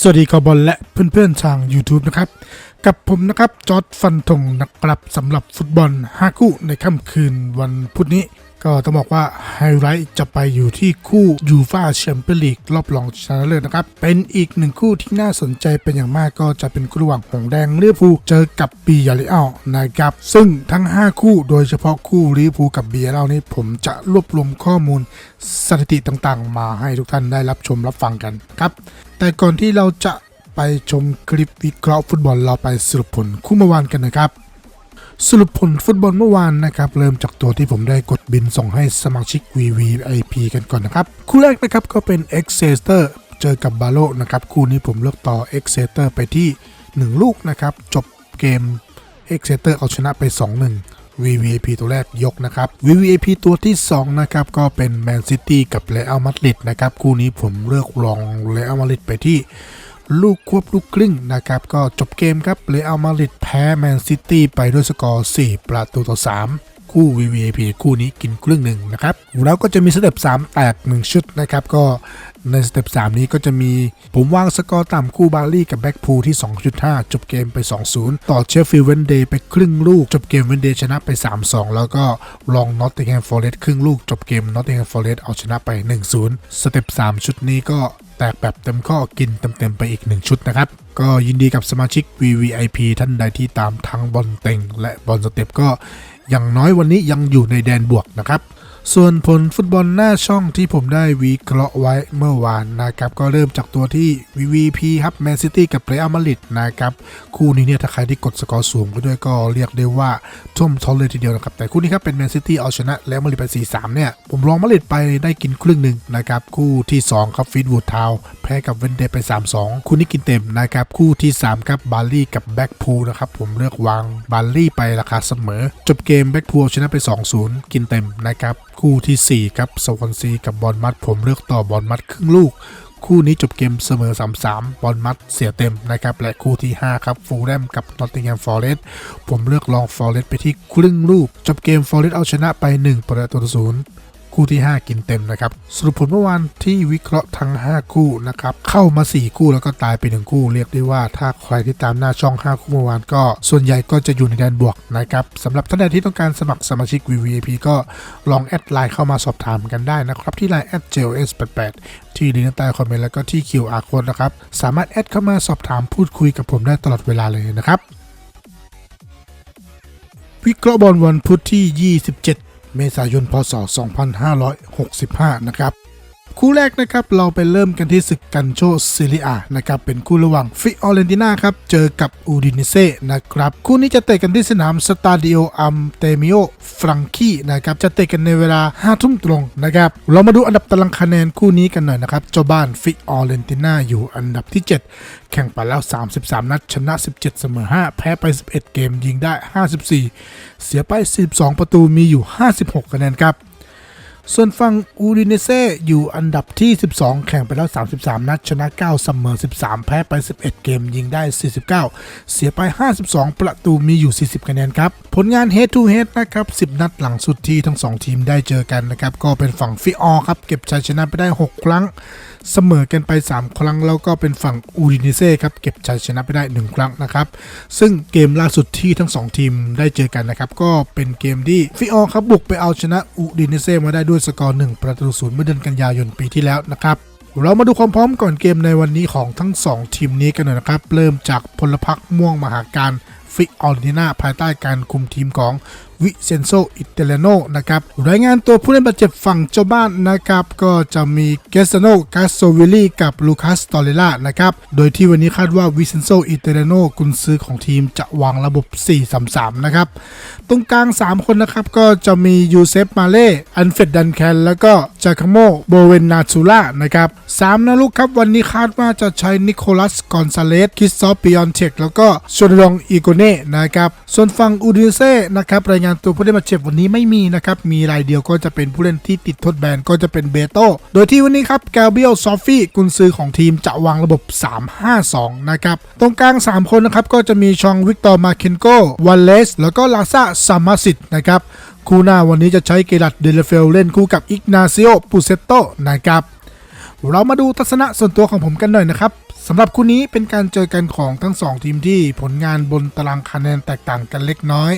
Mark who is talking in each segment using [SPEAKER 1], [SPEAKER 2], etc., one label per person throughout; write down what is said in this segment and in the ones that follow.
[SPEAKER 1] สวัสดีกอบอลและเพื่อนๆทาง YouTube นะครับ กับผมนะครับ จอร์ดฟันธงนะครับสำหรับฟุตบอล 5 คู่ในค่ำคืนวันพุธนี้ ก็ต้องบอกว่าไฮไลท์จะไปอยู่ที่คู่ยูฟาแชมเปี้ยนลีกรอบรองชนะเลิศนะครับ เป็นอีกหนึ่งคู่ที่น่าสนใจเป็นอย่างมากก็จะเป็นคู่ระหว่างหงแดงลิเวอร์พูลเจอกับบียาริอัลนะครับ ซึ่งทั้ง 5 คู่โดยเฉพาะคู่ลิเวอร์พูลกับบียาริอัลนี้ผมจะรวบรวมข้อมูลสถิติต่างๆ มาให้ทุกท่านได้รับชมรับฟังกันครับ แต่ก่อนที่เราจะไปชมคลิปวิเคราะห์ฟุตบอลเราไปสรุปผลคู่เมื่อวานกันนะครับ สรุปผลฟุตบอลเมื่อวานนะครับ เริ่มจากตัวที่ผมได้กดบินส่งให้สมาชิก VVIP กันก่อนนะครับ คู่แรกนะครับก็เป็น e x c e s t e r เจอกับบาโลนะครับ คู่นี้ผมเลือกต่อ e x c e s t e r ไปที่ 1 ลูกนะครับ จบเกม e x c e s t e r เอาชนะไป 2-1 VVIP ตัวแรกยกนะครับ VVIP ตัวที่ 2 นะครับ ก็เป็นแมนซิตี้กับเรอัลมาดริดนะครับ คู่นี้ผมเลือกลองเรอัลมาดริดไปที่ ลูกควบลูกครึ่งนะครับ ก็จบเกมครับเรอัลมาดริดแพ้แมนซิตี้ไปด้วยสกอร์ 4 ประตูต่อ 3 คู่ VVIP คู่นี้กินครึ่งหนึ่งนะครับแล้วก็จะมีสเต็ป3แตก 1 ชุดนะครับ ก็ในสเต็ป3นี้ก็จะมีผมวางสกอร์ต่ำคู่บาร์ลี่กับแบ็กพูลที่ 2.5 จบเกมไป 2-0 ต่อเชฟฟิลด์เวนเดย์ไปครึ่งลูก จบเกมเวนเดย์ชนะไป 3-2 แล้วก็ลองนอตติงแฮมฟอร์เรสครึ่งลูก จบเกมนอตติงแฮมฟอร์เรสเอาชนะไป 1-0 สเต็ป3 ชุดนี้ก็แตกแบบเต็มข้อกินเต็มๆไปอีก 1 ชุดนะครับ ก็ยินดีกับสมาชิก VVIP ท่านใดที่ตามทั้งบอลเต็งและบอลสเต็ปก็ อย่างน้อยวันนี้ยังอยู่ในแดนบวกนะครับ ส่วนผลฟุตบอลหน้าช่องที่ผมได้วิเคราะห์ไว้เมื่อวานนะครับ ก็เริ่มจากตัวที่ VVP ครับแมนซิตี้กับเรอัลมาดริดนะครับ คู่นี้เนี่ยถ้าใครที่กดสกอร์สูงไปด้วยก็เรียกได้ว่าท่วมท้นเลยทีเดียวนะครับ แต่คู่นี้ครับเป็นแมนซิตี้เอาชนะแล้วมาดริดไป 4-3 เนี่ย ผมลองมาดริดไปได้กินครึ่งหนึ่งนะครับ คู่ที่ 2 ครับฟิตวูดทาวแพ้กับเวนเดย์ไป 3-2 คู่นี้กินเต็มนะครับคู่ที่ 3 ครับบาร์ลี่กับแบ็กพูลนะครับผมเลือกวางบาร์ลี่ไปราคาเสมอ จบเกมแบ็กพูลชนะไป 2-0 กินเต็มนะครับคู่ทีสี่ 4 ครับสวอนซีกับบอลมัด ผมเลือกต่อบอลมัดครึ่งลูก คู่นี้จบเกมเสมอ 3-3 บอลมัดเสียเต็มนะครับ และคู่ที่ 5 ครับฟูลแลมกับนอตติงแฮมฟอร์เรสต์ผมเลือกลองฟอร์เรสต์ไปที่ครึ่งลูก จบเกมฟอร์เรสต์เอาชนะไป1ประตูต่อศูนย์ คู่ที่ 5 กินเต็มนะครับสรุปผลเมื่อวานที่วิเคราะห์ทั้ง 5 คู่นะครับเข้ามา 4 คู่แล้วก็ตายไป 1 คู่ เรียกได้ว่าถ้าใครที่ตามหน้าช่อง 5 คู่เมื่อวานก็ ส่วนใหญ่ก็จะอยู่ในแดนบวกนะครับสำหรับท่านใดที่ต้องการสมัครสมาชิก VVIP ก็ลองแอดไลน์เข้ามาสอบถามกันได้นะครับ ที่ไลน์ @jls88 ที่ลิงก์ใต้คอมเมนต์แล้วก็ที่ QR code นะครับสามารถแอดเข้ามาสอบถามพูดคุยกับผมได้ตลอดเวลาเลยนะครับวิเคราะห์บอลวันพุธที่ 27 เมษายน พศ 2565 นะครับ คู่แรกนะครับเราไปเริ่มกันที่ศึกกันโชซิลิอานะครับเป็นคู่ระหว่างฟิออเรนติน่าครับเจอกับอูดินเซ่นะครับคู่นี้จะเตะกันที่สนามสตาดิโออัมเตมิโอฟรังคีนะครับจะเตะกันในเวลา5ทุ่มตรงนะครับเรามาดูอันดับตารางคะแนนคู่นี้กันหน่อยนะครับเจ้าบ้านฟิออเรนติน่าอยู่อันดับที่ 7 แข่งไปแล้ว 33 นัดชนะ 17 เสมอ 5 แพ้ไป 11 เกมยิงได้ 54 เสียไป12ประตูมีอยู่ 56 คะแนนครับ ส่วนฝั่งอูดิเนเซ่อยู่อันดับที่ 12 แข่งไปแล้ว 33 นัด ชนะ 9 เสมอ 13 แพ้ไป 11 เกมยิงได้ 49 เสียไป 52 ประตูมีอยู่ 40 คะแนนครับ ผลงาน head to head นะครับ 10 นัดหลังสุดที่ทั้ง 2 ทีมได้เจอกันนะครับ ก็เป็นฝั่งฟิออครับ เก็บชัยชนะไปได้ 6 ครั้ง เสมอกันไป 3 ครั้งแล้วก็เป็นฝั่งอูดิเนเซ่ครับเก็บชัยชนะไปได้ 1 ครั้งนะครับ ซึ่งเกมล่าสุดที่ทั้ง 2 ทีมได้เจอกันนะครับ ก็เป็นเกมที่ฟิออครับบุกไปเอาชนะอูดิเนเซ่มาได้ด้วยสกอร์1ประตูศูนย์เมื่อเดือนกันยายนปีที่แล้วนะครับเรามาดูความพร้อมก่อนเกมในวันนี้ของทั้ง 2 ทีมนี้กันหน่อยนะครับ เริ่มจากพลพรรคม่วงมหาการฟิออร์ติน่าภายใต้การคุมทีมของ วิเซนโซอิตเตเลโนนะครับรายงานตัวผู้เล่นบาดเจ็บฝั่งเจ้าบ้านนะครับก็จะมีเกสโนกาโซวิลี่กับลูคัสตอเรล่านะครับโดยที่วันนี้คาดว่าวิเซนโซอิตเตเลโนกุนซือของทีมจะวางระบบ 4-3-3 นะครับตรงกลาง 3 คนนะครับก็จะมียูเซฟมาเล่อันเฟดดันแคนแล้วก็จาคาโมโบเวนนาซูล่านะครับสามนะลูกครับวันนี้คาดว่าจะใช้นิโคลัสกอนซาเลสคิสซอฟปิออนเชกแล้วก็ชนลองอีโกเน่นะครับส่วนฝั่งอูดิเซ่นะครับรายงานตัวผู้เล่นบาดเจ็บวันนี้ไม่มีนะครับ มีรายเดียวก็จะเป็นผู้เล่นที่ติดทดแบนก็จะเป็นเบโตโดยที่วันนี้ครับแกลเบียลซอฟฟี่กุนซือของทีมจะวางระบบ 3-5-2 นะครับ ตรงกลาง 3 คนนะครับ ก็จะมีชองวิกตอร์มาเคนโกวันเลส แล้วก็ลาซาซามาสิตนะครับคู่หน้าวันนี้จะใช้เกลัดเดลเฟลเล่นคู่กับอิกนาซิโอปูเซโตนะครับเรามาดูทัศนะส่วนตัวของผมกันหน่อยนะครับ สำหรับคู่นี้เป็นการเจอกันของทั้ง 2 ทีมที่ผลงานบนตารางคะแนนแตกต่างกันเล็กน้อย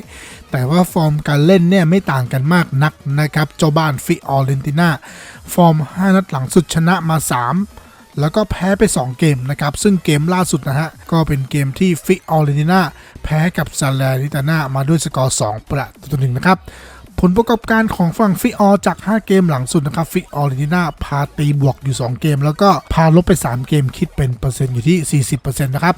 [SPEAKER 1] แต่ว่าฟอร์มการเล่นเนี่ยไม่ต่างกันมากนักนะครับเจ้าบ้านฟิออเรนติน่าฟอร์ม 5 นัดหลังสุดชนะมา 3 แล้วก็แพ้ไป 2 เกมนะครับ ซึ่งเกมล่าสุดนะฮะ ก็เป็นเกมที่ฟิออเรนติน่าแพ้กับซาเลริตาน่ามาด้วยสกอร์ 2 ประตูหนึ่งนะครับ ผลประกอบการของฝั่งฟิออจาก 5 เกมหลังสุดนะครับฟิออรนติน่าพาตีบวกอยู่ 2 เกม แล้วก็พาลบไป 3 เกมคิดเป็นเปอร์เซ็นต์อยู่ที่ 40%นะครับ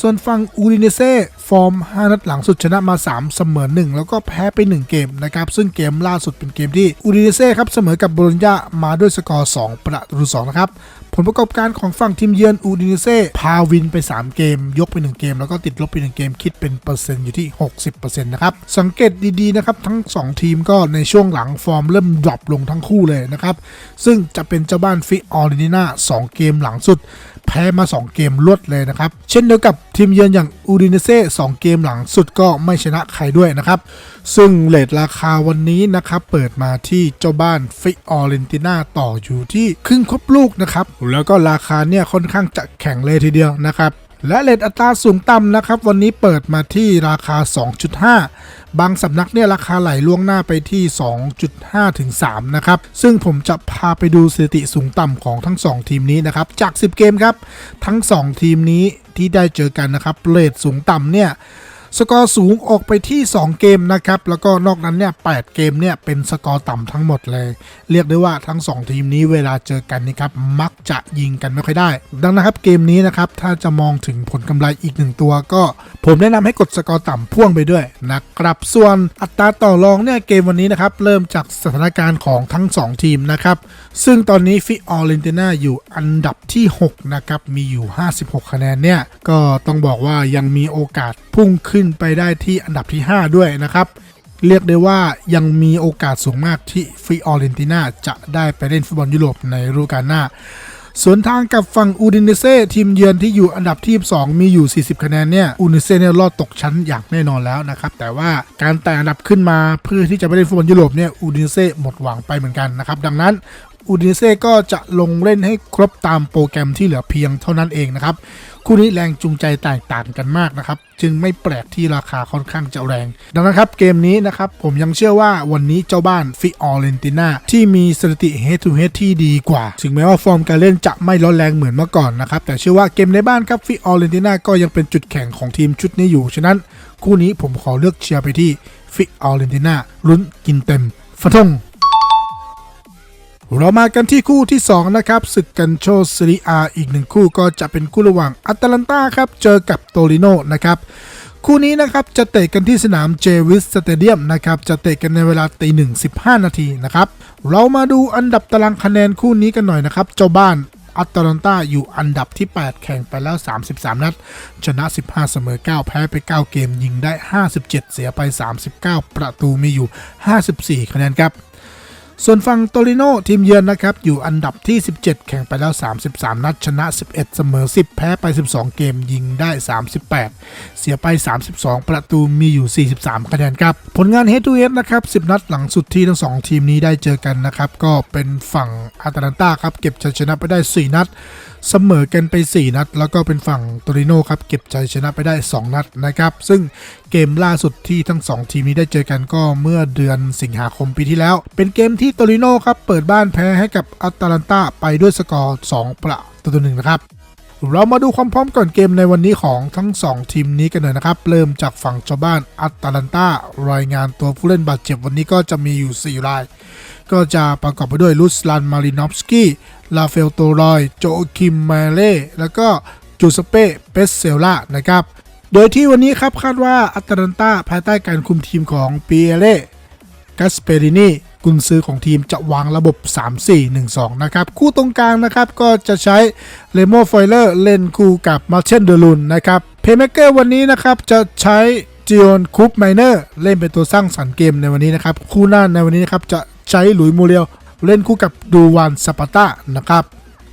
[SPEAKER 1] ส่วนฝั่งอูดิเนเซ่ฟอร์ม 5 นัดหลังสุดชนะมา 3 เสมอ 1 แล้วก็แพ้ไป 1 เกมนะครับ ซึ่งเกมล่าสุดเป็นเกมที่อูดิเนเซ่ครับเสมอกับโบโลญญามาด้วยสกอร์ 2 ประตู2นะครับ ผลประกอบการของฝั่งทีมเยือนอูดิเนเซ่พาวินไป 3 เกม ยกไป 1 เกม แล้วก็ติดลบไป 1 เกมคิดเป็นเปอร์เซ็นต์อยู่ที่ 60%นะครับ สังเกตดีๆนะครับทั้ง 2 ทีมก็ในช่วงหลังฟอร์มเริ่มดรอปลงทั้งคู่เลยนะครับ ซึ่งจะเป็นเจ้าบ้านฟิออรินีนา2เกมหลังสุด แพ้มา 2 เกมรวดเลยนะครับ เช่นเดียวกับทีมเยือนอย่างอูดินเซ่2เกมหลังสุดก็ไม่ชนะใครด้วยนะครับ ซึ่งเลทราคาวันนี้นะครับ เปิดมาที่เจ้าบ้านฟิออเรนติน่าต่ออยู่ที่ครึ่งครบลูกนะครับ แล้วก็ราคาเนี่ยค่อนข้างจะแข็งเลยทีเดียวนะครับและเลทอัตราสูงต่ำนะครับ วันนี้เปิดมาที่ราคา 2.5 บางสำนักเนี่ยราคาไหลล่วงหน้าไปที่ 2.5 ถึง 3 นะครับ ซึ่งผมจะพาไปดูสถิติสูงต่ำของทั้ง 2 ทีมนี้นะครับ จาก 10 เกมครับ ทั้ง 2 ทีมนี้ที่ได้เจอกันนะครับเลทสูงต่ำเนี่ย สกอร์สูงออกไปที่ 2 เกมนะครับ แล้วก็นอกนั้นเนี่ย8เกมเนี่ยเป็นสกอร์ต่ำทั้งหมดเลย เรียกได้ว่าทั้ง 2 ทีมนี้เวลาเจอกันนี่ครับมักจะยิงกันไม่ค่อยได้ ดังนั้นครับเกมนี้นะครับถ้าจะมองถึงผลกำไรอีกหนึ่งตัวก็ ผมแนะนำให้กดสกอร์ต่ำพ่วงไปด้วยนะครับส่วนอัตราต่อรองเนี่ยเกมวันนี้นะครับเริ่มจากสถานการณ์ของทั้ง 2 ทีมนะครับซึ่งตอนนี้ฟิออเรนติน่าอยู่อันดับที่6นะครับมีอยู่ 56 คะแนนเนี่ยก็ต้องบอกว่ายังมีโอกาสพุ่งขึ้นไปได้ที่อันดับที่ 5 ด้วยนะครับ เรียกได้ว่ายังมีโอกาสสูงมากที่ฟิออเรนติน่าจะได้ไปเล่นฟุตบอลยุโรปในฤดูกาลหน้าส่วนทางกับฝั่งอูดินเนเซ่ทีมเยือนที่อยู่อันดับที่ 2 มีอยู่ 40 คะแนนเนี่ยอูดินเนเซ่เนี่ยรอดตกชั้นอย่างแน่นอนแล้วนะครับ แต่ว่าการแต่อันดับขึ้นมาเพื่อที่จะไปเล่นฟุตบอลยุโรปเนี่ยอูดินเนเซ่หมดหวังไปเหมือนกันนะครับ ดังนั้นอูดินเนเซ่ก็จะลงเล่นให้ครบตามโปรแกรมที่เหลือเพียงเท่านั้นเองนะครับ คู่นี้แรงจูงใจแตกต่างกันมากนะครับจึงไม่แปลกที่ราคาค่อนข้างจะแรง ดังนั้นครับเกมนี้นะครับผมยังเชื่อว่าวันนี้เจ้าบ้านฟิออเรนติน่าที่มีสถิติ head to h e ที่ดีกว่า ถึงแม้ว่าฟอร์มการเล่นจะไม่ร้อนแรงเหมือนเมื่อก่อนนะครับแต่เชื่อว่าเกมในบ้านครับฟิออเรนติน่าก็ยังเป็นจุดแข็งของทีมชุดนี้อยู่ฉะนั้น คู่นี้ผมขอเลือกเชียร์ไปที่ฟิออเรนติน่าลุ้นกินเต็มฟันธง เรามากันที่คู่ที่ 2 นะครับศึกกันโชซีรีอาอีกหนึ่งคู่ก็จะเป็นคู่ระหว่างอัตแลนตาครับ เจอกับโตริโนนะครับคู่นี้นะครับจะเตะกันที่สนามเจวิสสเตเดียมนะครับจะเตะกันในเวลาตีหนึ่งสิบห้านาทีนะครับเรามาดูอันดับตารางคะแนนคู่นี้กันหน่อยนะครับเจ้าบ้านอัตแลนตาอยู่อันดับที่ 8 แข่งไปแล้ว 33 นัด ชนะ 15 เสมอ 9 แพ้ไป 9 เกมยิงได้ 57 เสียไป 39 ประตูมีอยู่ 54 คะแนนครับ ส่วนฝั่งโตริโนทีมเยือนนะครับ อยู่อันดับที่ 17 แข่งไปแล้ว 33 นัด ชนะ 11 เสมอ 10 แพ้ไป 12 เกมยิงได้ 38 เสียไป 32 ประตูมีอยู่ 43 คะแนนครับ ผลงาน Head to Head นะครับ 10 นัดหลังสุดที่ทั้ง 2 ทีมนี้ได้เจอกันนะครับ ก็เป็นฝั่งอาตาลันตาครับ เก็บชัยชนะไปได้ 4 นัด เสมอกันไป 4 นัด แล้วก็เป็นฝั่งโตริโนครับเก็บชัยชนะไปได้ 2 นัดนะครับ ซึ่งเกมล่าสุดที่ทั้ง 2 ทีมนี้ได้เจอกันก็เมื่อเดือนสิงหาคมปีที่แล้ว เป็นเกมที่โตริโนครับเปิดบ้านแพ้ให้กับอัตแลนตาไปด้วยสกอร์ 2 ประตูต่อหนึ่งนะครับ เรามาดูความพร้อมก่อนเกมในวันนี้ของทั้ง 2 ทีมนี้กันหน่อยนะครับ เริ่มจากฝั่งเจ้าบ้านอัตแลนตารายงานตัวผู้เล่นบาดเจ็บวันนี้ก็จะมีอยู่ 4 ราย ก็จะประกอบไปด้วยลุสลานมารินอฟสกี้ลาเฟลโตรอย โจคิมมาเล่แล้วก็จูสเป้เปสเซลล่านะครับ โดยที่วันนี้ครับคาดว่าอัตแลนตาภายใต้การคุมทีมของปีเอเล่กัสเปรินี กุนซือของทีมจะวางระบบ 3-4-1-2 นะครับ คู่ตรงกลางนะครับก็จะใช้เลโมฟอยเลอร์เล่นคู่กับมาเชนเดลุนนะครับเพย์เมเกอร์วันนี้นะครับจะใช้จิออนคูปไมเนอร์เล่นเป็นตัวสร้างสรรค์เกมในวันนี้นะครับ คู่หน้าในวันนี้นะครับจะใช้หลุยมูเรียลเล่นคู่กับดูวานซาปาต้านะครับ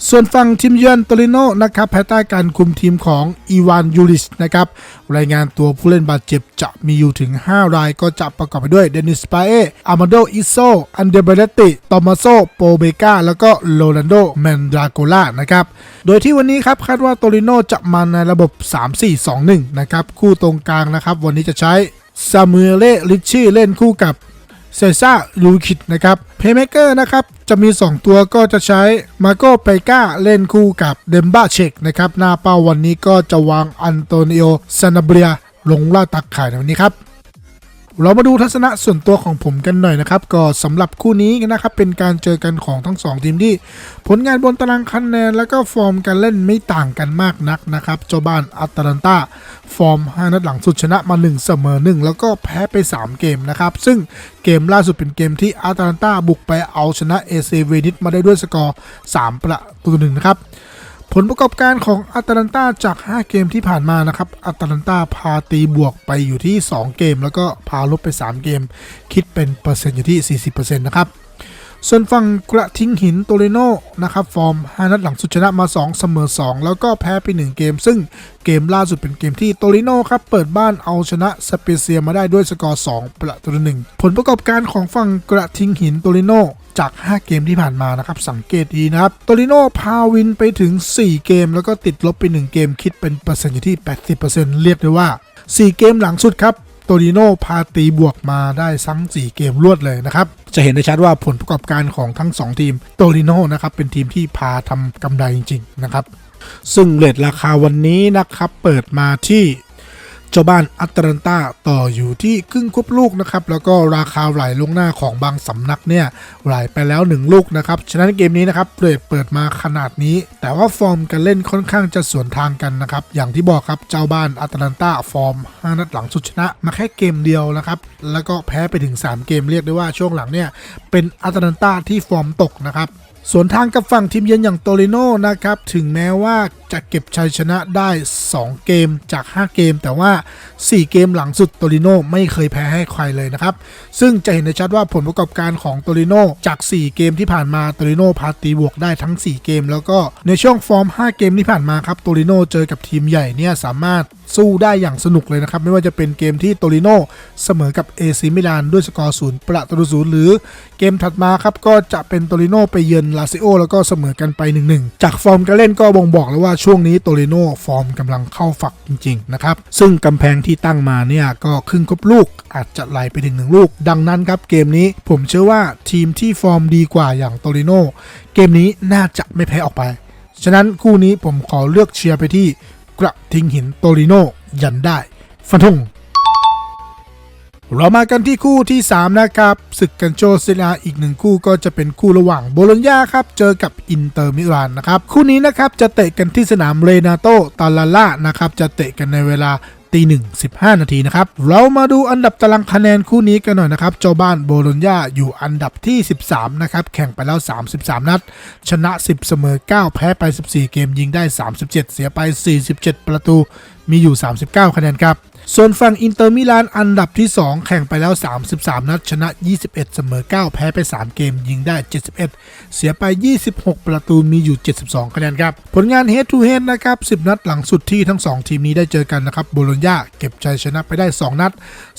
[SPEAKER 1] ส่วนฝั่งทีมเยือนโตริโนนะครับภายใต้การคุมทีมของอีวานยูริสนะครับรายงานตัวผู้เล่นบาดเจ็บจะมีอยู่ถึง 5 รายก็จะประกอบไปด้วยเดนิสปาเออามาโดอิโซ อันเดเบเลติตอมาโซโปเบกาแล้วก็โรนันโดแมนดราโกล่านะครับโดยที่วันนี้ครับคาดว่าโตริโนจะมาในระบบ 3-4-2-1 นะครับคู่ตรงกลางนะครับวันนี้จะใช้ซามูเอเลลิชชี่เล่นคู่กับ เซซ่าลูคิดนะครับเพย์เมเกอร์นะครับจะมี 2 ตัวก็จะใช้มาโกเปกาเล่นคู่กับเดมบ้าเชกนะครับหน้าเป้าวันนี้ก็จะวางอันโตนิโอซานาเบียลงล่าตักข่ในวันนี้ครับ เรามาดูทัศนะส่วนตัวของผมกันหน่อยนะครับ ก็สำหรับคู่นี้นะครับเป็นการเจอกันของทั้ง 2 ทีมที่ ผลงานบนตารางคะแนนแล้วก็ฟอร์มการเล่นไม่ต่างกันมากนักนะครับเจ้าบ้านอัตแลนตาฟอร์ม 5 นัดหลังสุดชนะมา 1 เสมอ 1 แล้วก็แพ้ไป 3 เกมนะครับ ซึ่งเกมล่าสุดเป็นเกมที่อัตแลนตาบุกไปเอาชนะเอเซเวนิสมาได้ด้วยสกอร์ 3 ประตูหนึ่งนะครับ ผลประกอบการของอัตแลนตาจาก 5 เกมที่ผ่านมานะครับอัตแลนตาพาตีบวกไปอยู่ที่ 2 เกม แล้วก็พาลบไป 3 เกม คิดเป็นเปอร์เซ็นต์อยู่ที่ 40%นะครับ ส่วนฝั่งกระทิงหินโตเรโนนะครับฟอร์ม 5 นัดหลังสุดชนะมา 2 เสมอ 2 แล้วก็แพ้ไป 1 เกม ซึ่งเกมล่าสุดเป็นเกมที่โตริโนครับเปิดบ้านเอาชนะสเปเซียมาได้ด้วยสกอร์ 2 ประตูหนึ่งผลประกอบการของฝั่งกระทิงหินโตริโนจาก 5 เกมที่ผ่านมานะครับ สังเกตดีนะครับ โตริโนพาวินไปถึง 4 เกม แล้วก็ติดลบไป 1 เกมคิดเป็นเปอร์เซ็นต์อยู่ที่ 80%เรียกได้ว่า 4 เกมหลังสุดครับ โตริโนพาตีบวกมาได้ทั้ง 4 เกมรวดเลยนะครับ จะเห็นได้ชัดว่าผลประกอบการของทั้ง 2 ทีมโตริโนนะครับเป็นทีมที่พาทำกำไรจริง ๆ นะครับ ซึ่งเลทราคาวันนี้นะครับเปิดมาที่ เจ้าบ้านอัตแลนตาต่ออยู่ที่ครึ่งควบลูกนะครับ แล้วก็ราคาไหลลงหน้าของบางสำนักเนี่ยไหลไปแล้ว 1 ลูกนะครับ ฉะนั้นเกมนี้นะครับเรทเปิดมาขนาดนี้ แต่ว่าฟอร์มการเล่นค่อนข้างจะสวนทางกันนะครับ อย่างที่บอกครับเจ้าบ้านอัตแลนตาฟอร์ม 5 นัดหลังสุดชนะมาแค่เกมเดียวนะครับ แล้วก็แพ้ไปถึง 3 เกมเรียกได้ว่าช่วงหลังเนี่ยเป็นอัตแลนตาที่ฟอร์มตกนะครับ ส่วนทางกับฝั่งทีมเยือนอย่างโตริโนนะครับ ถึงแม้ว่าจะเก็บชัยชนะได้ 2 เกมจาก 5 เกม แต่ว่า 4 เกมหลังสุดโตริโนไม่เคยแพ้ให้ใครเลยนะครับ ซึ่งจะเห็นได้ชัดว่าผลประกอบการของโตริโนจาก 4 เกมที่ผ่านมาโตริโนพาตีบวกได้ทั้ง 4 เกม แล้วก็ในช่วงฟอร์ม 5 เกมที่ผ่านมาครับโตริโนเจอกับทีมใหญ่เนี่ยสามารถ สู้ได้อย่างสนุกเลยนะครับ ไม่ว่าจะเป็นเกมที่โตริโนเสมอกับเอซิมิลานด้วยสกอร์ศูนย์ประตูศูนย์หรือเกมถัดมาครับ ก็จะเป็นโตริโนไปเยือนลาซิโอแล้วก็เสมอกันไป 1-1 จากฟอร์มการเล่นก็บ่งบอกแล้วว่าช่วงนี้โตริโนฟอร์มกำลังเข้าฝักจริงๆนะครับซึ่งกำแพงที่ตั้งมาเนี่ยก็ครึ่งครบลูกอาจจะไหลไปถึงหนึ่งลูก ดังนั้นครับเกมนี้ผมเชื่อว่าทีมที่ฟอร์มดีกว่าอย่างโตริโนเกมนี้น่าจะไม่แพ้ออกไป ฉะนั้นคู่นี้ผมขอเลือกเชียร์ไปที่ กระทิงหินโตริโนยันได้ ฟันธงเรามากันที่คู่ที่ 3 นะครับศึกกันโชเซนาอีกหนึ่งคู่ก็จะเป็นคู่ระหว่างโบโลญญาครับ เจอกับอินเตอร์มิลานนะครับ คู่นี้นะครับจะเตะกันที่สนามเรนาโตตาลาล่านะครับ จะเตะกันในเวลา ตีหนึ่งสิบห้านาทีนะครับ เรามาดูอันดับตารางคะแนนคู่นี้กันหน่อยนะครับ เจ้าบ้านโบโลญญาอยู่อันดับที่ 13 นะครับ แข่งไปแล้ว 33 นัด ชนะ 10 เสมอ 9 แพ้ไป 14 เกมยิงได้ 37 เสียไป 47 ประตู มีอยู่ 39 คะแนนครับ ส่วนฝั่งอินเตอร์มิลานอันดับที่ 2 แข่งไปแล้ว 33 นัดชนะ 21 เสมอ 9 แพ้ไป 3 เกมยิงได้ 71 เสียไป 26 ประตูมีอยู่ 72 คะแนนครับ ผลงาน Head to Head นะครับ 10 นัดหลังสุดที่ทั้ง 2 ทีมนี้ได้เจอกันนะครับโบโลญญาเก็บชัยชนะไปได้ 2 นัด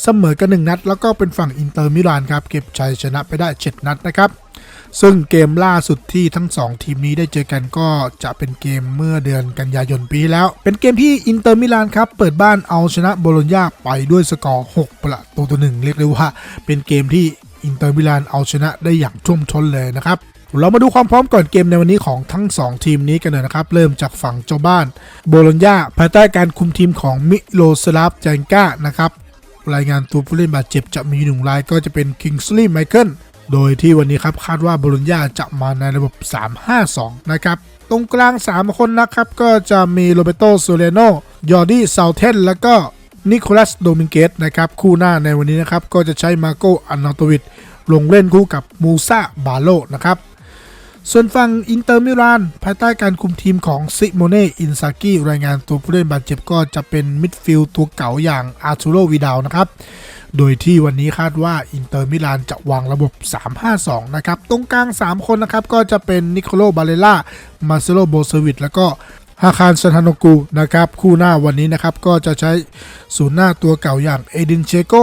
[SPEAKER 1] เสมอกัน 1 นัด แล้วก็เป็นฝั่งอินเตอร์มิลานครับเก็บชัยชนะไปได้ 7 นัดนะครับ ซึ่งเกมล่าสุดที่ทั้ง 2 ทีมนี้ได้เจอกันก็จะเป็นเกมเมื่อเดือนกันยายนปีแล้ว เป็นเกมที่อินเตอร์มิลานครับ เปิดบ้านเอาชนะโบโลญญาไปด้วยสกอร์ 6 ประตูต่อหนึ่งเรียกได้ว่า เป็นเกมที่อินเตอร์มิลานเอาชนะได้อย่างท่วมท้นเลยนะครับเรามาดูความพร้อมก่อนเกมในวันนี้ของทั้ง 2 ทีมนี้กันหน่อยนะครับ เริ่มจากฝั่งเจ้าบ้าน โบโลญญาภายใต้การคุมทีมของมิโลสลาฟแจงก้านะครับรายงานตัวผู้เล่นบาดเจ็บจะมีหนึ่งรายก็จะเป็นคิงส์ลีย์ไมเคิล โดยที่วันนี้ครับคาดว่าบรุญญาจะมาในระบบ 3-5-2 นะครับ ตรงกลาง 3 คนนะครับ ก็จะมีโรเบโตโซเลโนยอร์ดี้เซาเทนแล้วก็นิโคลัสโดมิงเกสนะครับ คู่หน้าในวันนี้นะครับ ก็จะใช้มาโกอันนาโตวิดลงเล่นคู่กับมูซาบาโลนะครับ ส่วนฝั่งอินเตอร์มิลานภายใต้การคุมทีมของซิโมเน่อินซากิรายงานตัวผู้เล่นบาดเจ็บก็จะเป็นมิดฟิลด์ตัวเก่าอย่างอาร์ตูโรวิดาวนะครับ โดยที่วันนี้คาดว่าอินเตอร์มิลานจะวางระบบ 3-5-2 นะครับ ตรงกลาง 3 คนนะครับ ก็จะเป็นนิโคโลบาเลล่า มาเซโลโบเซวิตแล้วก็ฮาคารสถานกูนะครับ คู่หน้าวันนี้นะครับ ก็จะใช้ศูนย์หน้าตัวเก่าอย่างเอดินเชโก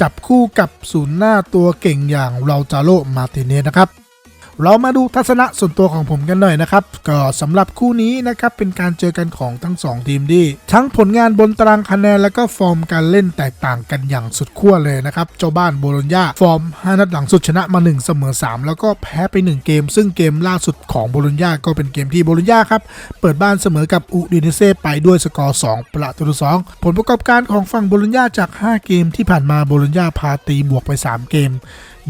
[SPEAKER 1] จับคู่กับศูนย์หน้าตัวเก่งอย่างเราจาโลมาร์ติเนสนะครับ เรามาดูทัศนะส่วนตัวของผมกันหน่อยนะครับ ก็สำหรับคู่นี้นะครับเป็นการเจอกันของทั้ง 2 ทีมที่ทั้งผลงานบนตารางคะแนนและก็ฟอร์มการเล่นแตกต่างกันอย่างสุดขั้วเลยนะครับ เจ้าบ้านโบโลญญาฟอร์ม 5 นัดหลังสุดชนะมา 1 เสมอ 3 แล้วก็แพ้ไป 1 เกม ซึ่งเกมล่าสุดของโบโลญญาก็เป็นเกมที่โบโลญญาครับเปิดบ้านเสมอกับอุดิเนเซ่ไปด้วยสกอร์ 2 ประตูต่อสองผลประกอบการของฝั่งโบโลญญาจาก 5 เกมที่ผ่านมาโบโลญญาพาตีบวกไป 3 เกม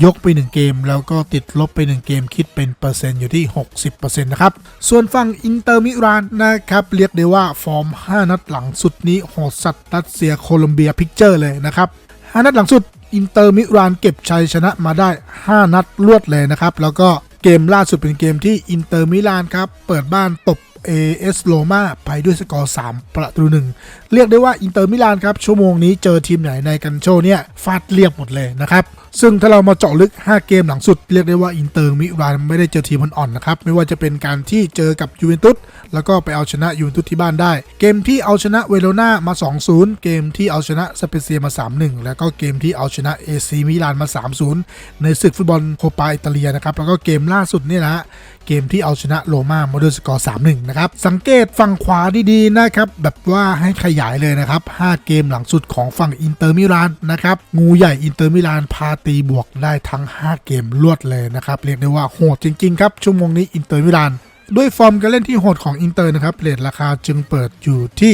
[SPEAKER 1] ยกไป 1 เกม แล้วก็ติดลบไป 1 เกมคิดเป็นเปอร์เซ็นต์อยู่ที่ 60%นะครับ ส่วนฝั่งอินเตอร์มิรานนะครับ เรียกได้ว่าฟอร์ม 5 นัดหลังสุดนี้โหดสัตว์รัสเซียโคลอมเบียพิกเจอร์เลยนะครับ 5 นัดหลังสุดอินเตอร์มิรานเก็บชัยชนะมาได้ 5 นัดรวดเลยนะครับ แล้วก็เกมล่าสุดเป็นเกมที่อินเตอร์มิลานครับ เปิดบ้านตบ AS โ o มาไปด้วยสกอร์ 3 ประตูหนึ่งเรียกได้ว่าอินเตอร์มิลานครับ ชั่วโมงนี้เจอทีมไหนในกันโชเนี่ยฟาดเรียบหมดเลยนะครับซึ่งถ้าเรามาเจาะลึก 5 เกมหลังสุด เรียกได้ว่าอินเตอร์มิลานไม่ได้เจอทีมอ่อนๆนะครับ ไม่ว่าจะเป็นการที่เจอกับยูเวนตุสแล้วก็ไปเอาชนะยูเวนตุสที่บ้านได้ เกมที่เอาชนะเวโรนามา 2-0 เกมที่เอาชนะสเปเซียมา 3-1 แล้วก็เกมที่เอาชนะเอซีมิลานมา 3-0 ในศึกฟุตบอลโคปาอิตาเลียนะครับแล้วก็เกมล่าสุดนี่นะฮะเกมที่เอาชนะโรม่ามาด้วยสกอร์3-1 นะครับ สังเกตฝั่งขวาดีๆนะครับ แบบว่าให้ขยายเลยนะครับ 5 เกมหลังสุดของฝั่งอินเตอร์มิลานนะครับ งูใหญ่อินเตอร์มิลานพาตีบวกได้ทั้ง 5 เกมรวดเลยนะครับ เรียกได้ว่าโหดจริง ๆ ครับ ชั่วโมงนี้อินเตอร์มิลานด้วยฟอร์มการเล่นที่โหดของอินเตอร์นะครับเรทราคาจึงเปิดอยู่ที่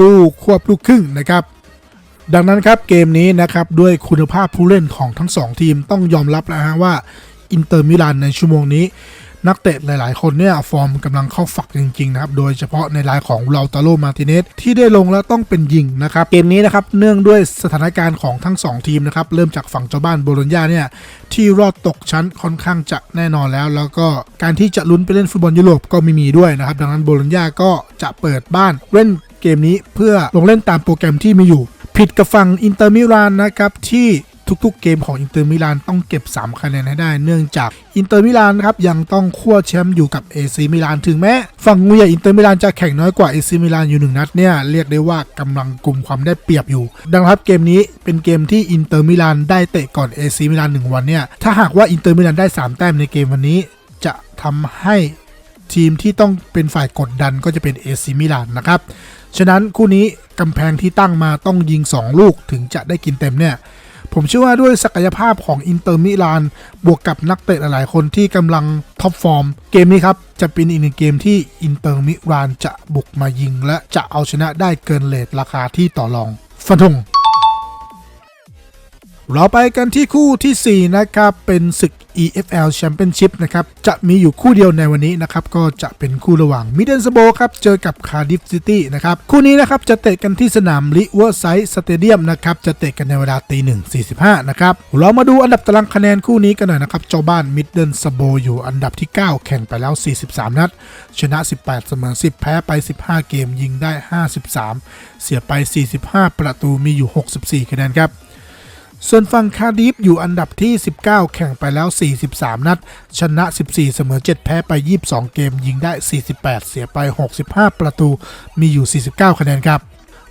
[SPEAKER 1] ลูกควบลูกครึ่งนะครับดังนั้นครับเกมนี้นะครับด้วยคุณภาพผู้เล่นของทั้ง 2 ทีมต้องยอมรับนะฮะว่าอินเตอร์มิลานในชั่วโมงนี้ นักเตะหลาย ๆ คนเนี่ยฟอร์มกำลังเข้าฝักจริง ๆ นะครับ โดยเฉพาะในรายของเราตาโลมาติเนสที่ได้ลงแล้วต้องเป็นยิงนะครับ เกมนี้นะครับเนื่องด้วยสถานการณ์ของทั้ง 2 ทีมนะครับ เริ่มจากฝั่งเจ้าบ้านโบโลญญาเนี่ยที่รอดตกชั้นค่อนข้างจะแน่นอนแล้ว แล้วก็การที่จะลุ้นไปเล่นฟุตบอลยุโรปก็ไม่มีด้วยนะครับ ดังนั้นโบโลญญาก็จะเปิดบ้านเล่นเกมนี้เพื่อลงเล่นตามโปรแกรมที่มีอยู่ ผิดกับฝั่งอินเตอร์มิลานนะครับที่ ทุกๆ เกมของอินเตอร์มิลานต้องเก็บ 3 คะแนนให้ได้ เนื่องจากอินเตอร์มิลานครับยังต้องคั่วแชมป์อยู่กับเอซีมิลานถึงแม้ฝั่งงูใหญ่อินเตอร์มิลานจะแข่งน้อยกว่าเอซีมิลานอยู่หนึ่งนัดเนี่ยเรียกได้ว่ากำลังกลุ่มความได้เปรียบอยู่ ดังนั้นเกมนี้เป็นเกมที่อินเตอร์มิลานได้เตะก่อนเอซีมิลานหนึ่งวันเนี่ยถ้าหากว่าอินเตอร์มิลานได้ 3 แต้มในเกมวันนี้ จะทำให้ทีมที่ต้องเป็นฝ่ายกดดันก็จะเป็นเอซีมิลานนะครับ ฉะนั้นคู่นี้กำแพงที่ตั้งมาต้องยิง 2 ลูกถึงจะได้กินเต็มเนี่ย ผมเชื่อว่าด้วยศักยภาพของอินเตอร์มิลาน บวกกับนักเตะหลายๆ คนที่กำลังท็อปฟอร์ม เกมนี้ครับ จะเป็นอีกหนึ่งเกมที่อินเตอร์มิลานจะบุกมายิง และจะเอาชนะได้เกินเลทราคาที่ต่อรองฟันธง เราไปกันที่คู่ทีสี่ 4 นะครับ เป็นศึก EFL Championship นะครับ จะมีอยู่คู่เดียวในวันนี้นะครับ ก็จะเป็นคู่ระหว่างมิดเดิลสโบครับ เจอกับคาร์ดิฟซิตี้นะครับ คู่นี้นะครับ จะเตะกันที่สนามลิเวอร์ไซด์สเตเดียมนะครับ จะเตะกันในเวลาตีหนึ่งสี่สิบห้านะครับ เรามาดูอันดับตารางคะแนนคู่นี้กันหน่อยนะครับ เจ้าบ้านมิดเดิลสโบอยู่อันดับที่ 9 แข่งไปแล้ว 43 นัด ชนะ 18 เสมอ 10 แพ้ไป 15 เกมยิงได้ 53 เสียไป 45 ประตูมีอยู่ 64 คะแนนครับ ส่วนฝั่งคาร์ดิฟอยู่อันดับที่ 19 แข่งไปแล้ว 43 นัด ชนะ 14 เสมอ 7 แพ้ไป 22 เกม ยิงได้ 48 เสียไป 65 ประตู มีอยู่ 49 คะแนนครับ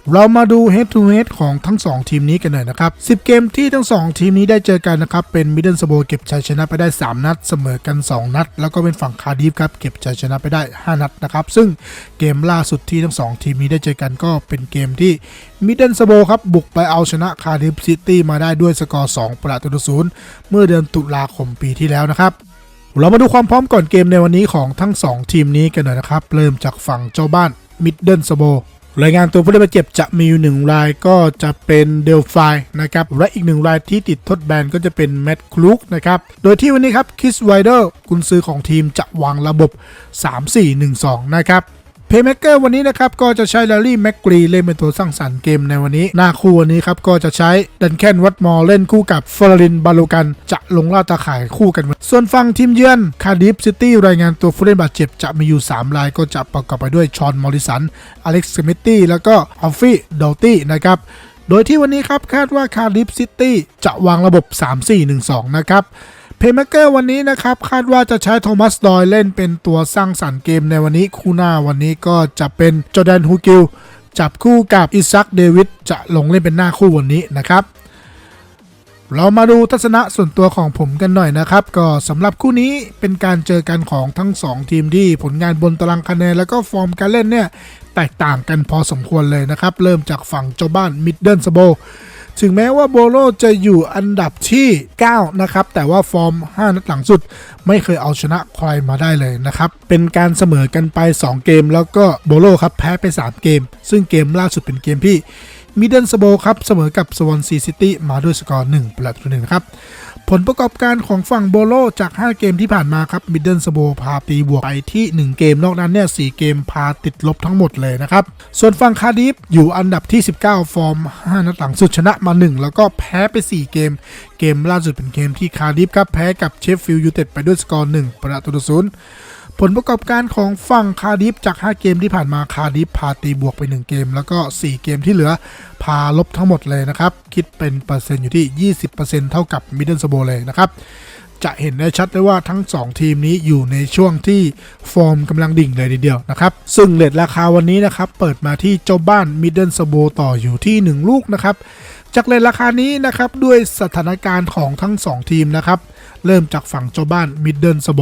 [SPEAKER 1] เรามาดู head to head ของทั้ง 2 ทีมนี้กันหน่อยนะครับ 10 เกมที่ทั้ง 2 ทีมนี้ได้เจอกันนะครับ เป็นมิดเดิลสโบเก็บชัยชนะไปได้ 3 นัด เสมอกัน 2 นัด แล้วก็เป็นฝั่งคาร์ดิฟครับเก็บชัยชนะไปได้ 5 นัดนะครับ ซึ่งเกมล่าสุดที่ทั้ง 2 ทีมนี้ได้เจอกันก็เป็นเกมที่มิดเดิลสโบครับบุกไปเอาชนะคาร์ดิฟซิตี้มาได้ด้วยสกอร์ 2 ประตูต่อศูนย์เมื่อเดือนตุลาคมปีที่แล้วนะครับเรามาดูความพร้อมก่อนเกมในวันนี้ของทั้ง 2 ทีมนี้กันหน่อยนะครับเริ่มจากฝั่งเจ้าบ้านมิดเดิลสโบ รายงานตัวผู้ได้รับบาดเจ็บจะมีอยู่หนึ่งรายก็จะเป็นเดลฟายนะครับและอีกหนึ่งรายที่ติดทดแบนก็จะเป็นแมตต์คลุกนะครับ โดยที่วันนี้ครับคิสไวเดอร์กุนซือของทีมจะวางระบบ 3-4-1-2 นะครับ เพย์เม k เกอร์วันนี้นะครับ ก็จะใช้ลารี่แม็กกรีเล่นเป็นตัวสร้างสรรค์เกมในวันนี้ หน้าคู่วันนี้ครับ ก็จะใช้ดันแคนวัตมอร์เล่นคู่กับฟลอรินบาโลกัน จะลงล่าตาข่ายคู่กัน ส่วนฝั่งทีมเยือนคาร์ดิฟซิตี้รายงานตัวผู้เล่นบาดเจ็บจะมีอยู่ 3 รายก็จะประกอบไปด้วยชอนมอริสันอเล็กซ์สมิตตี้แล้วก็อัลฟี่ดอลตี้นะครับโดยที่วันนี้ครับคาดว่าคาริฟซิตี้จะวางระบบ 3-4-1-2 นะครับ เพย์เมเกอร์วันนี้นะครับ คาดว่าจะใช้โทมัสดอยเล่นเป็นตัวสร้างสรรค์เกมในวันนี้คู่หน้าวันนี้ก็จะเป็นจอแดนฮูกิลจับคู่กับอิซักเดวิดจะลงเล่นเป็นหน้าคู่วันนี้นะครับเรามาดูทัศนะส่วนตัวของผมกันหน่อยนะครับ ก็สำหรับคู่นี้เป็นการเจอกันของทั้ง 2 ทีมที่ผลงานบนตารางคะแนนแล้วก็ฟอร์มการเล่นเนี่ย แตกต่างกันพอสมควรเลยนะครับ เริ่มจากฝั่งเจ้าบ้านมิดเดิลสโบ ถึงแม้ว่าโบโลจะอยู่อันดับที่ 9 นะครับ แต่ว่าฟอร์ม 5 นัดหลังสุด ไม่เคยเอาชนะใครมาได้เลยนะครับ เป็นการเสมอกันไป 2 เกม แล้วก็โบโลครับแพ้ไป 3 เกม ซึ่งเกมล่าสุดเป็นเกมที่ มิดเดิลสโบครับเสมอกับสวอนซีซิตี้มาด้วยสกอร์1ประตูหนึ่งครับผลประกอบการของฝั่งโบโลจาก 5 เกมที่ผ่านมาครับมิดเดิลสโบพาตีบวกไปที่ 1 เกมนอกนั้นเนี่ย4เกมพาติดลบทั้งหมดเลยนะครับ ส่วนฝั่งคาร์ดิฟอยู่อันดับที่ 19 ฟอร์ม 5 นัดหลังสุดชนะมา 1 แล้วก็แพ้ไป 4 เกม เกมล่าสุดเป็นเกมที่คาร์ดิฟครับแพ้กับเชฟฟิลด์ยูไนเต็ดไปด้วยสกอร์ 1 ประตูต่อศูนย์ ผลประกอบการของฝั่งคาร์ดิฟจาก 5 เกมที่ผ่านมาคาร์ดิฟพาตีบวกไป 1 เกม แล้วก็ 4 เกมที่เหลือ พาลบทั้งหมดเลยนะครับ คิดเป็นเปอร์เซ็นต์อยู่ที่ 20%เท่ากับมิดเดิลสโบเลยนะครับจะเห็นได้ชัดเลยว่าทั้ง 2 ทีมนี้อยู่ในช่วงที่ฟอร์มกำลังดิ่งเลยทีเดียวนะครับ ซึ่งเลทราคาวันนี้นะครับ เปิดมาที่เจ้าบ้านมิดเดิลสโบต่ออยู่ที่ 1 ลูกนะครับ จากเลทราคานี้นะครับ ด้วยสถานการณ์ของทั้ง 2 ทีมนะครับ เริ่มจากฝั่งเจ้าบ้านมิดเดิลสโบ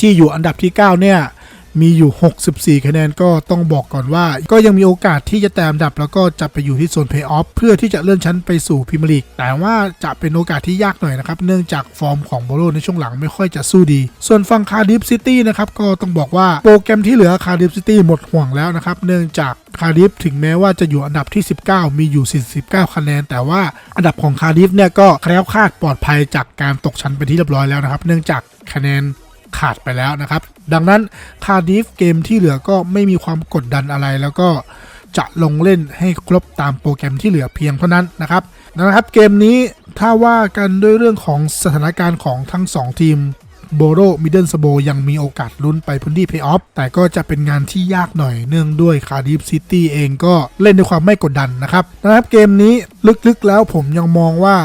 [SPEAKER 1] ที่อยู่อันดับที่ 9 เนี่ย มีอยู่ 64 คะแนนก็ต้องบอกก่อนว่า ก็ยังมีโอกาสที่จะแต้มดับ แล้วก็จะไปอยู่ที่โซนเพย์ออฟเพื่อที่จะเลื่อนชั้นไปสู่พรีเมียร์ลีกแต่ว่าจะเป็นโอกาสที่ยากหน่อยนะครับ เนื่องจากฟอร์มของโบโลในช่วงหลังไม่ค่อยจะสู้ดี ส่วนฝั่งคาร์ดิฟซิตี้นะครับก็ต้องบอกว่าโปรแกรมที่เหลือคาร์ดิฟซิตี้หมดห่วงแล้วนะครับเนื่องจากคาร์ดิฟถึงแม้ว่าจะอยู่อันดับที่ 19 มีอยู่ 49 คะแนน แต่ว่าอันดับของคาร์ดิฟเนี่ยก็แคล้วคลาดปลอดภัยจากการตกชั้นไปนที่เรียบร้อยแล้วนะครับ เนื่องจากคะแนน ขาดไปแล้วนะครับ ดังนั้นคาร์ดิฟเกมที่เหลือก็ไม่มีความกดดันอะไร แล้วก็จะลงเล่นให้ครบตามโปรแกรมที่เหลือเพียงเท่านั้นนะครับนะครับเกมนี้ถ้าว่ากันด้วยเรื่องของสถานการณ์ของทั้ง 2 ทีมโบโรมิดเดิลสโบยังมีโอกาสลุ้นไปพื้นที่เพย์ออฟแต่ก็จะเป็นงานที่ยากหน่อยเนื่องด้วยคาร์ดิฟซิตี้เองก็เล่นด้วยความไม่กดดันนะครับนะครับเกมนี้ลึกๆแล้วผมยังมองว่า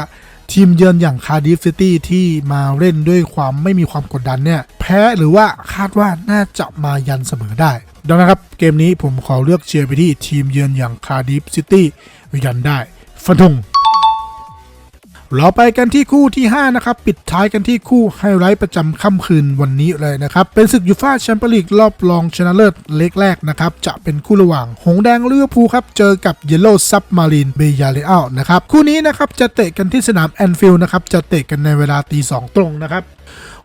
[SPEAKER 1] ทีมเยือนอย่างคาร์ดิฟซิตี้ที่มาเล่นด้วยความไม่มีความกดดันเนี่ย แพ้หรือว่าคาดว่าน่าจะมายันเสมอได้ ดังนั้นครับ เกมนี้ผมขอเลือกเชียร์ไปที่ทีมเยือนอย่างคาร์ดิฟซิตี้ยันได้ฟันธง เราไปกันที่คู่ที่ 5 นะครับ ปิดท้ายกันที่คู่ไฮไลท์ประจำค่ำคืนวันนี้เลยนะครับ เป็นศึกยูฟ่าแชมเปี้ยนลีกรอบรองชนะเลิศเล็กแรกนะครับ จะเป็นคู่ระหว่าง หงแดงลิเวอร์พูลครับ เจอกับเยลโล่ซับมารีนเบยาเลอัลนะครับ คู่นี้นะครับ จะเตะกันที่สนามแอนฟิลด์นะครับ จะเตะกันในเวลาตีสองตรงนะครับ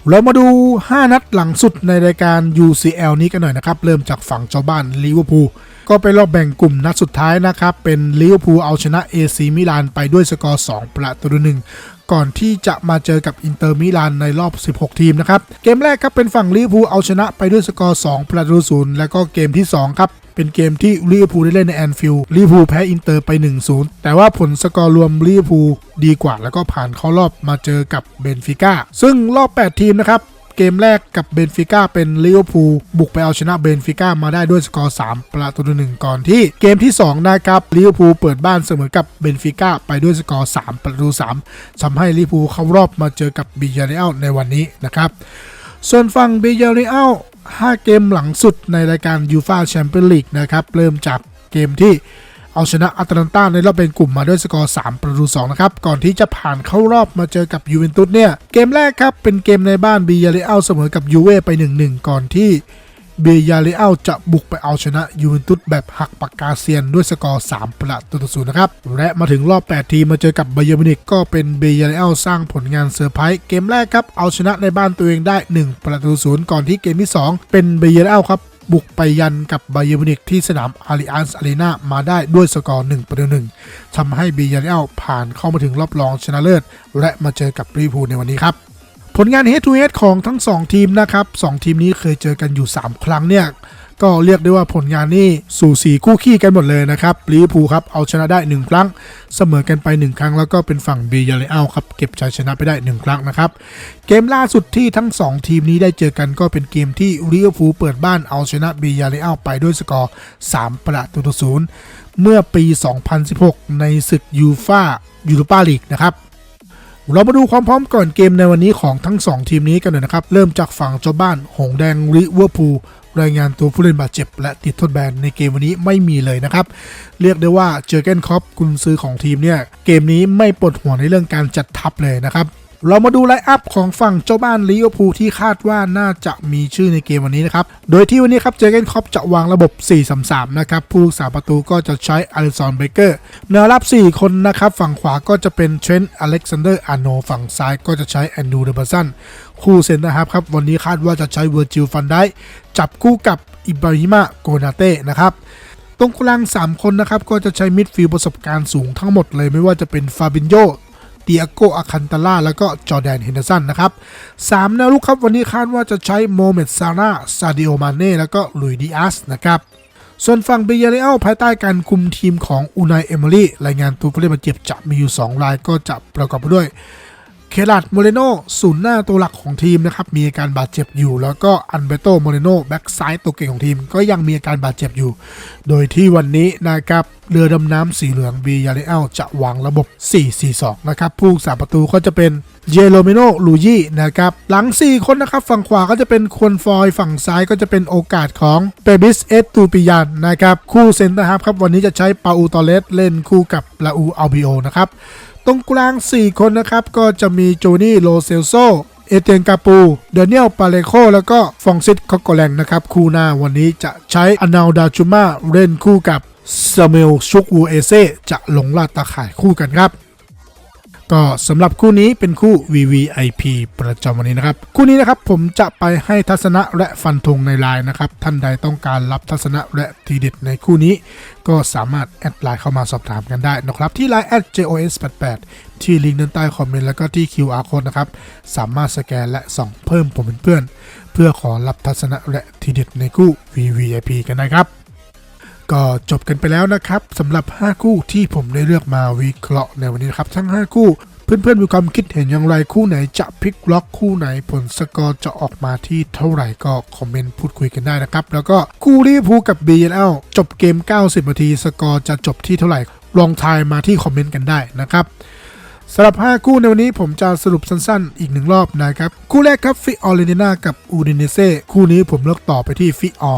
[SPEAKER 1] เรามาดู 5 นัดหลังสุดในรายการ UCL นี้กันหน่อยนะครับ เริ่มจากฝั่งเจ้าบ้านลิเวอร์พูล ก็ไปรอบแบ่งกลุ่มนัดสุดท้ายนะครับ เป็นลิเวอร์พูลเอาชนะเอซีมิลานไปด้วยสกอร์ 2 ประตูหนึ่งก่อนที่จะมาเจอกับอินเตอร์มิลานในรอบ 16 ทีมนะครับ เกมแรกครับเป็นฝั่งลิเวอร์พูลเอาชนะไปด้วยสกอร์ 2 ประตูศูนย์แล้วก็เกมที่ 2 ครับ เป็นเกมที่ลิเวอร์พูลได้เล่นในแอนฟิลด์ลิเวอร์พูลแพ้อินเตอร์ไป 1-0 แต่ว่าผลสกอร์รวมลิเวอร์พูลดีกว่า แล้วก็ผ่านเข้ารอบมาเจอกับเบนฟิก้าซึ่งรอบ 8 ทีมนะครับ เกมแรกกับเบนฟิก้าเป็นลิเวอร์พูลบุกไปเอาชนะเบนฟิก้ามาได้ด้วยสกอร์ 3 ประตูต่อหนึ่งก่อนที่เกมที่ 2 นะครับลิเวอร์พูลเปิดบ้านเสมอกับเบนฟิก้าไปด้วยสกอร์ 3 ประตู 3ทำให้ลิเวอร์พูลเข้ารอบมาเจอกับบิยาเรอัลในวันนี้นะครับส่วนฝั่งบิยาเรอัล5เกมหลังสุดในรายการยูฟาแชมเปี้ยนลีกนะครับเริ่มจากเกมที่ เอาชนะอัตแลนตาในรอบเป็นกลุ่มมาด้วยสกอร์3ประตู2นะครับ ก่อนที่จะผ่านเข้ารอบมาเจอกับยูเวนตุสเนี่ย เกมแรกครับ เป็นเกมในบ้านบียาเรอัลเสมอกับยูเว่ไป 1-1 ก่อนที่เบียาเรอัลจะบุกไปเอาชนะยูเวนตุสแบบหักปากกาเซียนด้วยสกอร์ 3 ประตูต่อศูนย์นะครับ และมาถึงรอบ 8 ทีมมาเจอกับไบเยอร์มินิกก็เป็นเบียาเรอัลสร้างผลงานเซอร์ไพรส์เกมแรกครับ เอาชนะในบ้านตัวเองได้ 1 ประตูศูนย์ก่อนที่เกมที่ 2 เป็นเบียาเรอัลครับ บุกไปยันกับไบเยอร์มิวนิกที่สนามอาริอันส์อารีนามาได้ด้วยสกอร์1ประตูหนึ่งทำให้บียาเรอัลผ่านเข้ามาถึงรอบรองชนะเลิศ และมาเจอกับลิเวอร์พูลในวันนี้ครับผลงาน head to head ของทั้ง 2 ทีมนะครับ 2 ทีมนี้เคยเจอกันอยู่ 3 ครั้งเนี่ย ก็เรียกได้ว่าผลงานนี่สู่สีคู่ขี้กันหมดเลยนะครับลิเวอร์พูลครับเอาชนะได้ 1 ครั้ง เสมอกันไป 1 ครั้ง แล้วก็เป็นฝั่งบียาเลอัลครับเก็บชัยชนะไปได้ 1 ครั้งนะครับ เกมล่าสุดที่ทั้ง 2 ทีมนี้ได้เจอกันก็เป็นเกมที่ลิเวอร์พูลเปิดบ้านเอาชนะบียาเลอัลไปด้วยสกอร์3ประตูต่อศูนย์เมื่อปี 2016 ในศึกยูฟายูโรปาลีกนะครับเรามาดูความพร้อมก่อนเกมในวันนี้ของทั้ง 2 ทีมนี้กันเลยนะครับ เริ่มจากฝั่งเจ้าบ้านหงแดงลิเวอร์พูล รายงานตัวผู้เล่นบาดเจ็บ และติดโทษแบนในเกมวันนี้ไม่มีเลยนะครับ เรียกได้ว่าเจอเกนคอปกุนซื้อของทีมเนี่ย เกมนี้ไม่ปวดหัวในเรื่องการจัดทัพเลยนะครับเรามาดูไลน์อัพของฝั่งเจ้าบ้านลิเวอร์พูลที่คาดว่าน่าจะมีชื่อในเกมวันนี้นะครับ โดยที่วันนี้ครับเจอเกนคอปจะวางระบบ 4-3-3 นะครับ ผู้รักษาประตูก็จะใช้อลิซอนเบเกอร์แนวรับ 4 คนนะครับ ฝั่งขวาก็จะเป็นเทรนต์อเล็กซานเดอร์อาโน ฝั่งซ้ายก็จะใช้แอนดูเดอร์บัสัน คู่เซนนะครับครับวันนี้คาดว่าจะใช้เวอร์จิลฟันได้จับคู่กับอิบราฮิมาโกนาเต้นะครับตรงกลาง 3 คนนะครับ ก็จะใช้มิดฟิลด์ประสบการณ์สูงทั้งหมดเลยไม่ว่าจะเป็นฟาบินโยเตียโกอาคันตาล่าแล้วก็จอแดนเฮนเดอร์สันนะครับ3แนวลุกครับวันนี้คาดว่าจะใช้โมเมดซาร่าซาดิโอมาเน่แล้วก็ลุยดิอัสนะครับส่วนฝั่งเบเยเรอัลภายใต้การคุมทีมของอูนายเอมิลี่รายงานตัวผู้เล่นบาดเจ็บจะมีอยู่ 2 รายก็จะประกอบไปด้วย เคลัดโมเรโนศูนย์หน้าตัวหลักของทีมนะครับมีอาการบาดเจ็บอยู่ แล้วก็อันเบโตโมเรโนแบ็กซ้ายตัวเก่งของทีมก็ยังมีอาการบาดเจ็บอยู่ โดยที่วันนี้นะครับเรือดำน้ำสีเหลืองบียาเรอัลจะวางระบบ 4-4-2 นะครับผู้รักษาประตูก็จะเป็นเยโรเมโนลูยี่นะครับ หลัง 4 คนนะครับ ฝั่งขวาก็จะเป็นควนฟอย ฝั่งซ้ายก็จะเป็นโอกาสของเปบิสเอสตูปิยันนะครับ คู่เซนเตอร์ฮับครับ วันนี้จะใช้ปาอูตอเลสเล่นคู่กับลาอูอัลบิโอนะครับ ตรงกลาง 4 คนนะครับ ก็จะมีโจนี่โลเซลโซ เอเตียนกาปู เดเนียลปาเลโค แล้วก็ฟองซิตคอกโกแลงนะครับ คู่หน้าวันนี้จะใช้อนาลดาจูมาเล่นคู่กับซาเมลชุกวูเอเซจะลงลาดตาข่ายคู่กันครับ ก็สำหรับคู่นี้เป็นคู่ VVIP ประจำวันนี้นะครับ คู่นี้นะครับผมจะไปให้ทัศนะและฟันธงในไลน์นะครับ ท่านใดต้องการรับทัศนะและทีเด็ดในคู่นี้ ก็สามารถแอดไลน์เข้ามาสอบถามกันได้นะครับ ที่ไลน์ @jos88 ที่ลิงก์ด้านใต้คอมเมนต์แล้วก็ที่ QR code นะครับ สามารถสแกนและส่องเพิ่มผมเป็นเพื่อน เพื่อขอรับทัศนะและทีเด็ดในคู่ VVIP กันนะครับ ก็จบกันไปแล้วนะครับสำหรับ 5 คู่ที่ผมได้เลือกมาวิเคราะห์ในวันนี้นครับทั้ง 5 คู่ เพื่อนๆมีความคิดเห็นอย่างไรคู่ไหนจะพลิกล็อกคู่ไหนผลสกอร์จะออกมาที่เท่าไหร่ก็คอมเมนต์พูดคุยกันได้นะครับ แล้วก็คู่ลิเวอร์พูลกับ BNL จบเกม 90 นาทีสกอร์จะจบที่เท่าไหร่ลองทายมาที่คอมเมนต์กันได้นะครับสำหรับ 5 คู่ในวันนี้ผมจะสรุปสั้นๆ อีกหนึ่งรอบนะครับ คู่แรกครับฟิออร์เรนตินากับอูดิเนเซ่คู่นี้ผมเลือกต่อไปที่ฟิออ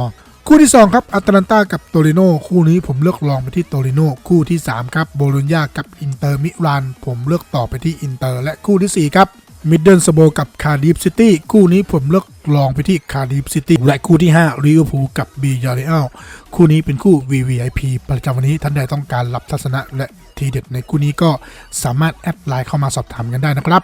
[SPEAKER 1] คู่ที่ 2 ครับอัตแลนตากับโตริโนคู่นี้ผมเลือกลองไปที่โตริโนคู่ที่ 3 ครับโบโลญญากับอินเตอร์มิลานผมเลือกต่อไปที่อินเตอร์และคู่ทีสี่ 4 ครับมิดเดิลสโบกับคาร์ดิฟซิตี้คู่นี้ผมเลือกลองไปที่คาร์ดิฟซิตี้และคู่ที่5ลิเวอร์พูลกับบียาเรอัลคู่นี้เป็นคู่ VVIP ประจำวันนี้ท่านใดต้องการรับทัศนะและทีเด็ดในคู่นี้ก็สามารถแอดไลน์เข้ามาสอบถามกันได้นะครับ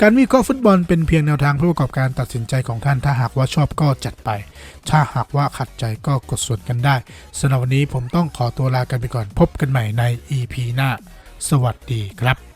[SPEAKER 1] การวิเคราะห์ฟุตบอลเป็นเพียงแนวทางผู้ประกอบการตัดสินใจของท่าน ถ้าหากว่าชอบก็จัดไป ถ้าหากว่าขัดใจก็กดส่วนกันได้สำหรับวันนี้ผมต้องขอตัวลากันไปก่อนพบกันใหม่ใน EP หน้า สวัสดีครับ